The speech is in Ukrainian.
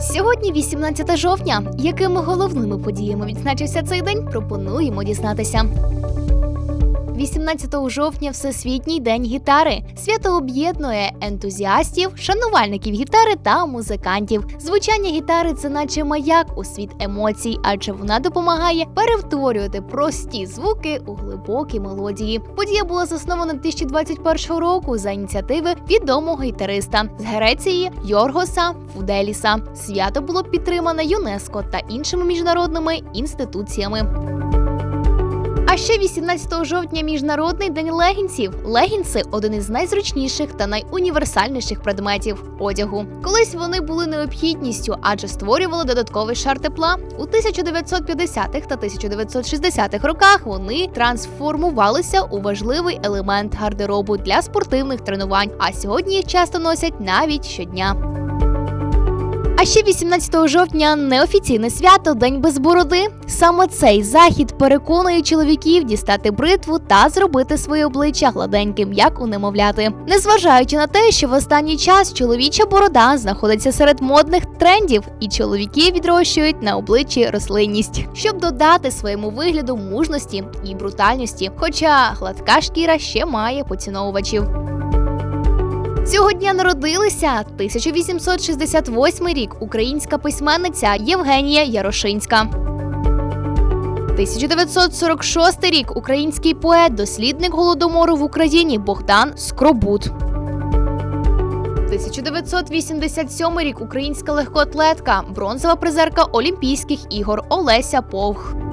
Сьогодні 18 жовтня. Якими головними подіями відзначився цей день? Пропонуємо дізнатися. 18 жовтня Всесвітній день гітари. Свято об'єднує ентузіастів, шанувальників гітари та музикантів. Звучання гітари це наче маяк у світ емоцій, адже вона допомагає перевтворювати прості звуки у глибокі мелодії. Подія була заснована 2021 року за ініціативи відомого гітариста з Греції Йоргоса Фуделіса. Свято було підтримано ЮНЕСКО та іншими міжнародними інституціями. Ще 18 жовтня міжнародний день легінсів. Легінси один із найзручніших та найуніверсальніших предметів одягу. Колись вони були необхідністю, адже створювали додатковий шар тепла. У 1950-х та 1960-х роках вони трансформувалися у важливий елемент гардеробу для спортивних тренувань. А сьогодні їх часто носять навіть щодня. Ще 18 жовтня неофіційне свято День без бороди. Саме цей захід переконує чоловіків дістати бритву та зробити своє обличчя гладеньким, як у немовляти. Незважаючи на те, що в останній час чоловіча борода знаходиться серед модних трендів, і чоловіки відрощують на обличчі рослинність, щоб додати своєму вигляду мужності і брутальності. Хоча гладка шкіра ще має поціновувачів. Цього дня народилися 1868 рік українська письменниця Євгенія Ярошинська. 1946 рік український поет, дослідник голодомору в Україні Богдан Скробут. 1987 рік українська легкоатлетка, бронзова призерка Олімпійських ігор Олеся Повх.